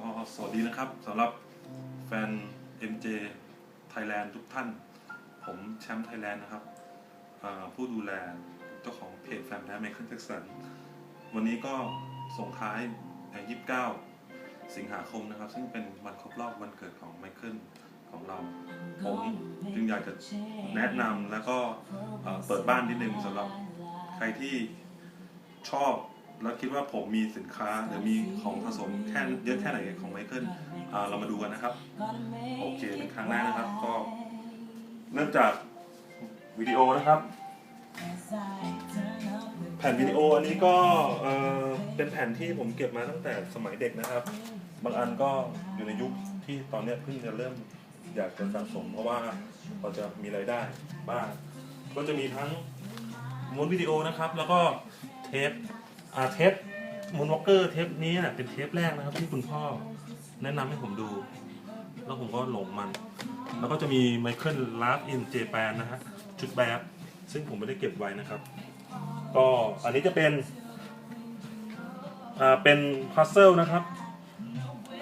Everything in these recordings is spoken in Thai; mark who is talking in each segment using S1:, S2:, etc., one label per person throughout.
S1: ก็สวัสดีนะครับสำหรับแฟน MJ Thailand ทุกท่าน ผมแชมป์ไทยแลนด์นะครับ ผู้ดูแลเจ้าของเพจแฟนแท้ไมเคิลแจ็คสันวันนี้ก็ส่งท้ายใน29 สิงหาคมนะครับ ซึ่งเป็นวันครบรอบวันเกิดของไมเคิลของเรา ผมจึงอยากจะแนะนำแล้วก็เปิดบ้านนิดนึงสำหรับใครที่ชอบ แล้วคิดว่าผมมีสินค้าหรือมีของผสมแค่เยอะแค่ไหนของไมเคิลอ่าเรามาดูกันนะครับ โอเคเป็นครั้งแรกนะครับ ก็เริ่มจากวิดีโอนะครับ แผ่นวิดีโออันนี้ก็เอ่อเป็นแผ่นที่ผมเก็บมาตั้งแต่สมัยเด็กนะครับ บางอันก็อยู่ในยุคที่ตอนเนี้ยเพิ่งจะเริ่มอยากจะสะสม เพราะว่าเราจะมีรายได้บ้างก็จะมีทั้งม้วนวิดีโอนะครับ แล้วก็เทป อ่าเทปมูนวอลเกอร์เทปนี้น่ะเป็นเทปแรกนะครับที่คุณพ่อแนะนำให้ผมดู แล้วผมก็หลงมัน แล้วก็จะมีไมเคิลลาฟอินเจแปนนะฮะชุดแบบซึ่งผมไม่ได้เก็บไว้นะครับ ก็อันนี้จะเป็นอ่าเป็นพัซเซิลนะครับ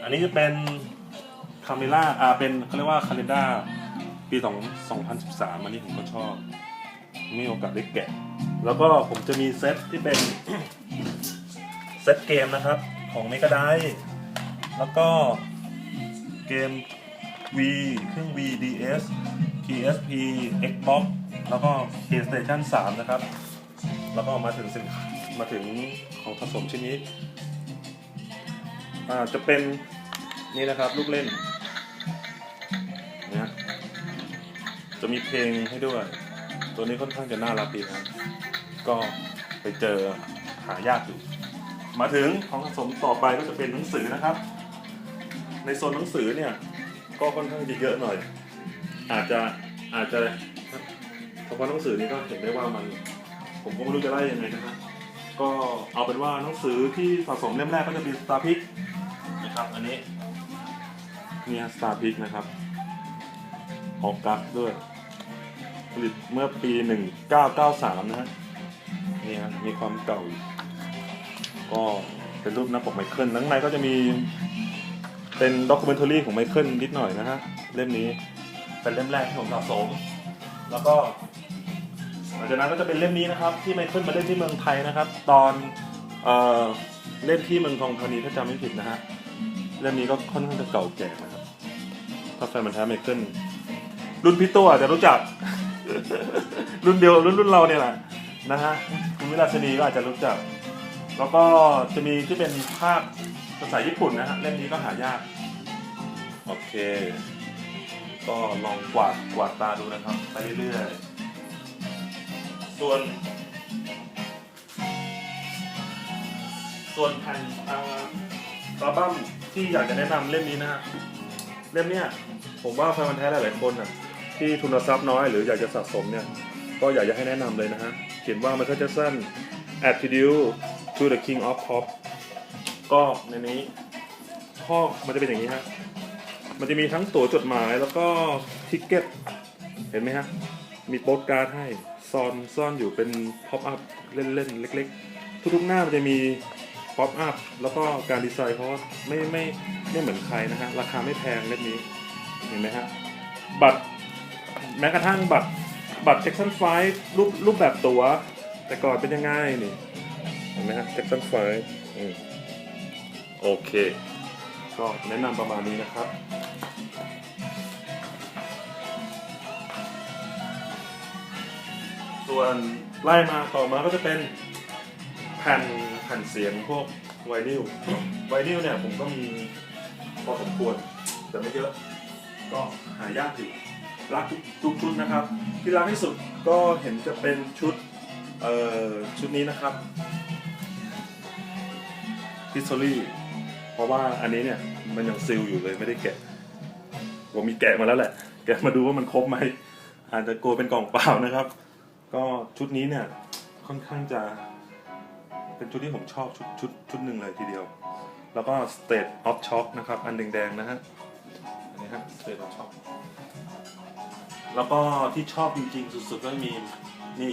S1: อันนี้จะเป็นคาเมล่าอ่าเป็นเขาเรียกว่าคาเลนดาปี2 2013 อันนี้ผมก็ชอบมีโอกาสได้แกะ แล้วก็ผมจะมีเซตที่เป็น ซตเกมนะครับของ m e g a d i แล้วก็เกม V เครื่อง V DS PSP Xbox แล้วก็ PlayStation 3 นะครับ แล้วก็มาถึงสินค้ามาถึงของผสมชิ้นนี้อ่าจะเป็นนี่นะครับลูกเล่นนี่ยจะมีเพลงให้ด้วย ตัวนี้ค่อนข้างจะน่ารักดีนะครับก็ไปเจอหายากอยู่ มาถึงของผสมต่อไปก็จะเป็นหนังสือนะครับ ในโซนหนังสือเนี่ยก็ค่อนข้างจะเยอะหน่อย อาจจะอาจจะเฉพาะหนังสือนี้ก็เห็นได้ว่ามัน ผมก็ไม่รู้จะไล่ยังไงนะครับก็เอาเป็นว่าหนังสือที่สะสมเล่มแรกก็จะเป็น Star Pick นะครับอันนี้เนี่ย Star Pick นะครับออกกัสด้วย ผลิตเมื่อปี 1993 นะฮะนี่ฮะมีความเก่า ก็เป็นรูปหน้าปกไมเคิลข้างในก็จะมีเป็นด็อกเมนท r รีของไมเคิลนิดหน่อยนะฮะเล่มนี้เป็นเล่มแรกที่ผมสะสม แล้วก็หลังจากนั้นก็จะเป็นเล่มนี้นะครับ ที่ไมเคิลมาเล่นที่เมืองไทยนะครับ ตอนเอ่อเล่นที่เมืองทองธานีถ้าจำไม่ผิดนะฮะเล่มนี้ก็ค่อนข้างจะเก่าแก่นะครับถ้าแฟนมันแท้ไมเคิลรุ่นพี่ตัวอาจจะรู้จัก รุ่นเดียวรุ่นรุ่นเราเนี่ยแหละนะฮะคุณวิลาชนีก็อาจจะรู้จัก แล้วก็จะมีที่เป็นภาพภาษาญี่ปุ่นนะฮะเล่มนี้ก็หายาก โอเค ก็ลองกวาดกวาดตาดูนะครับ ไปเรื่อยๆ ส่วน ส่วนแผ่นอ่าอัลบั้มที่อยากจะแนะนำเล่มนี้นะฮะเล่มเนี้ยผมว่าแฟนมันธุ์แท้หลายๆคนอะที่ทุนทรัพย์น้อยหรืออยากจะสะสมเนี่ย ก็อยากจะให้แนะนำเลยนะฮะ เขียนว่า Michael Jackson Attitude to the King of Pop ก็ในนี้ข้อมันจะเป็นอย่างนี้ฮะ มันจะมีทั้งตั๋วจดหมายแล้วก็ทิกเก็ต เห็นไหมฮะ มีโปสการ์ดให้ซ่อนซ่อนอยู่เป็นพ็อปอัพเล่นๆ เล็กๆ ทุกๆหน้ามันจะมีป๊อปอัพแล้วก็การดีไซน์เขาไม่ไม่ไม่เหมือนใครนะฮะ ราคาไม่แพงเล่มนี้ เห็นไหมฮะ บัตรแม้กระทั่งบัตรบัตร Jackson 5รูปรูปแบบตัว๋วแต่ก่อนเป็นยังไงนี่ ห็นไหมฮะ Jackson 5อืมโอเค ก็แนะนำประมาณนี้นะครับ ส่วนไล่มาต่อมาก็จะเป็นแผ่นแผ่นเสียงพวกไวนิลไวนิลเนี่ยผมก็มีพอสมควรแต่ไม่เยอะก็หายากอยู่รักทุกทุกชุดนะครับ ที่รักที่สุดก็เห็นจะเป็นชุด เอ่อ ชุดนี้นะครับ พิซซ o รี่เพราะว่าอันนี้เนี่ยมันยังซิลอยู่เลยไม่ได้แกะ ผมมีแกะมาแล้วแหละ แกะมาดูว่ามันครบไหมอาจจะโกยเป็นกล่องเปล่านะครับ ก็ชุดนี้เนี่ยค่อนข้างจะเป็นชุดที่ผมชอบชุดชุดชุดหนึ่งเลยทีเดียว แล้วก็ State of Shock นะครับ อันแดงๆนะฮะอันนี้ฮะ State of Shock แล้วก็ที่ชอบจริงๆ สุดๆ ก็มีนี่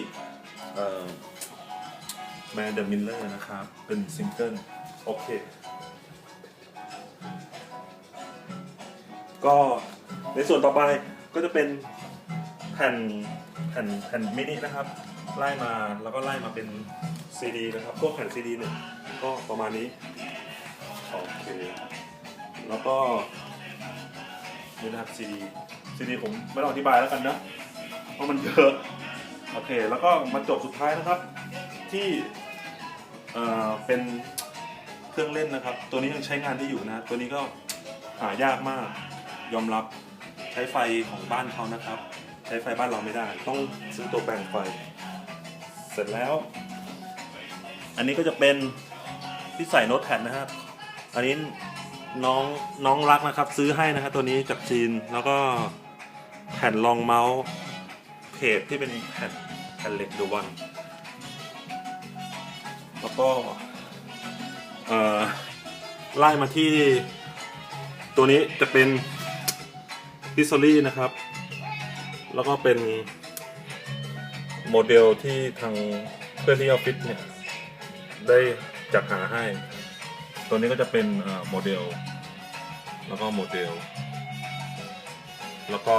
S1: เอ่อ Man the Miller นะครับ เป็นซิงเกิล โอเค ก็ในส่วนต่อไปก็จะเป็นแผ่นแผ่นแผ่นมินินะครับ ไล่มาแล้วก็ไล่มาเป็นซีดีนะครับ พวกแผ่นซีดีเนี่ยก็ประมาณนี้ โอเค แล้วก็นี่นะครับซีดีซีดีผมไม่ต้องอธิบายแล้วกันนะ เพราะมันเยอะ โอเค แล้วก็มาจบสุดท้ายนะครับ ที่ เอ่อ เป็น เครื่องเล่นนะครับ ตัวนี้ยังใช้งานได้อยู่นะ ตัวนี้ก็หายากมาก ยอมรับใช้ไฟของบ้านเขานะครับ ใช้ไฟบ้านเราไม่ได้ ต้องซื้อตัวแปลงไฟ เสร็จแล้ว อันนี้ก็จะเป็นที่ใส่โน้ตแพดนนะครับ อันนี้น้องน้องรักนะครับ ซื้อให้นะครับตัวนี้จากจีนแล้วก็แผ่นรองเมาส์เพจที่เป็นแผ่นแผ่นเหล็กดูบอลแล้วก็ ไล่มาที่ตัวนี้จะเป็นพิซซอรี่นะครับ แล้วก็เป็นโมเดลที่ทางเพื่อนที่ออฟฟิศเนี่ย ได้จัดหาให้ ตัวนี้ก็จะเป็นโมเดล แล้วก็โมเดล แล้วก็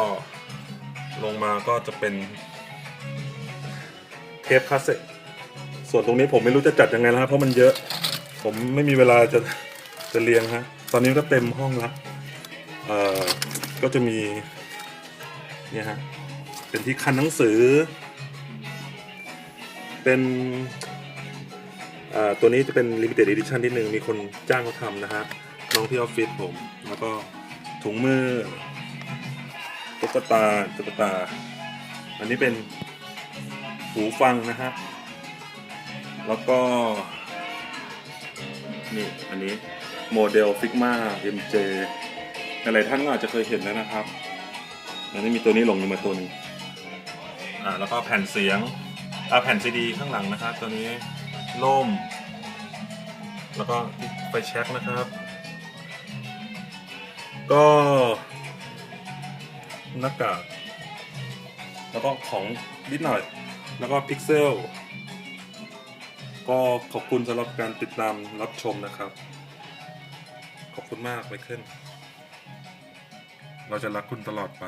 S1: ลงมาก็จะเป็นเทปคาสเซ็ตส่วนตรงนี้ผมไม่รู้จะจัดยังไงแล้วครับเพราะมันเยอะ ผมไม่มีเวลาจะจะเรียงฮะ ตอนนี้ก็เต็มห้องละเอ่อก็จะมีเนี่ยฮะ เป็นที่คันหนังสือ เป็นอ่าตัวนี้จะเป็น limited edition นิดนึง มีคนจ้างเขาทำนะฮะ น้องที่ออฟฟิศผม แล้วก็ถุงมือ ตุ๊กตา ตุ๊กตา อันนี้เป็นหูฟังนะฮะ แล้วก็ นี่อันนี้โมเดล Figma MJ หลายๆท่านก็อาจจะเคยเห็นแล้วนะครับอันนี้มีตัวนี้หลงอยู่มาตัวนึงอ่าแล้วก็แผ่นเสียงอ่าแผ่นซีดีข้างหลังนะครับ ตัวนี้ล่ม แล้วก็ไฟแช็กนะครับ ก็หน้ากากแล้วก็ของนิดหน่อย แล้วก็พิกเซล ก็ขอบคุณสำหรับการติดตามรับชมนะครับ ขอบคุณมากไมเคิลเราจะรักคุณตลอดไป